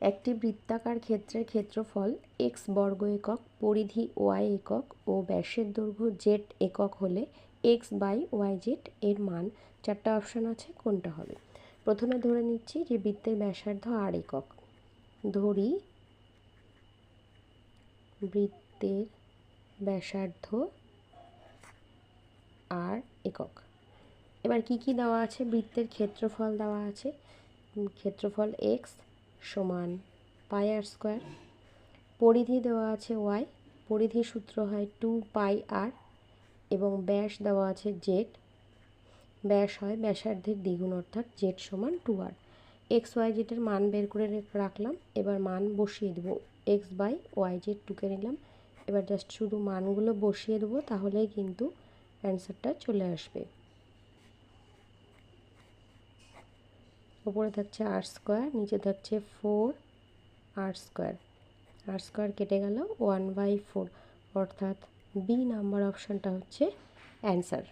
একটি বৃত্তাকার ক্ষেত্রের ক্ষেত্রফল এক্স বর্গ একক পরিধি ওয়াই একক ও ব্যাসের দৈর্ঘ্য জেড একক হলে এক্স বাই ওয়াই জেড এর মান। চারটা অপশান আছে, কোনটা হবে? প্রথমে ধরে নিচ্ছি যে বৃত্তের ব্যাসার্ধ আর একক। ধরি বৃত্তের ব্যাসার্ধ আর একক। এবার কি কি দেওয়া আছে? বৃত্তের ক্ষেত্রফল দেওয়া আছে। ক্ষেত্রফল এক্স সমান পাই আর স্কোয়ার। পরিধি দেওয়া আছে ওয়াই পরিধির সূত্র হয় টু পাই আর এবং ব্যাস দেওয়া আছে জেড। ব্যাস হয় ব্যাসার্ধের দ্বিগুণ অর্থাৎ জেড সমান টু আর। এক্স ওয়াই জেডের মান বের করে রাখলাম, এবার মান বসিয়ে দেবো। এক্স বাই ওয়াই জেড টুকে নিলাম, এবার জাস্ট শুধু মানগুলো বসিয়ে দেবো, তাহলেই কিন্তু অ্যান্সারটা চলে আসবে। উপরে থাকছে আর স্কোয়ার নিচে থাকছে four R square R square কেটে গেল ওয়ান বাই ফোর অর্থাৎ বি নাম্বার অপশানটা হচ্ছে অ্যান্সার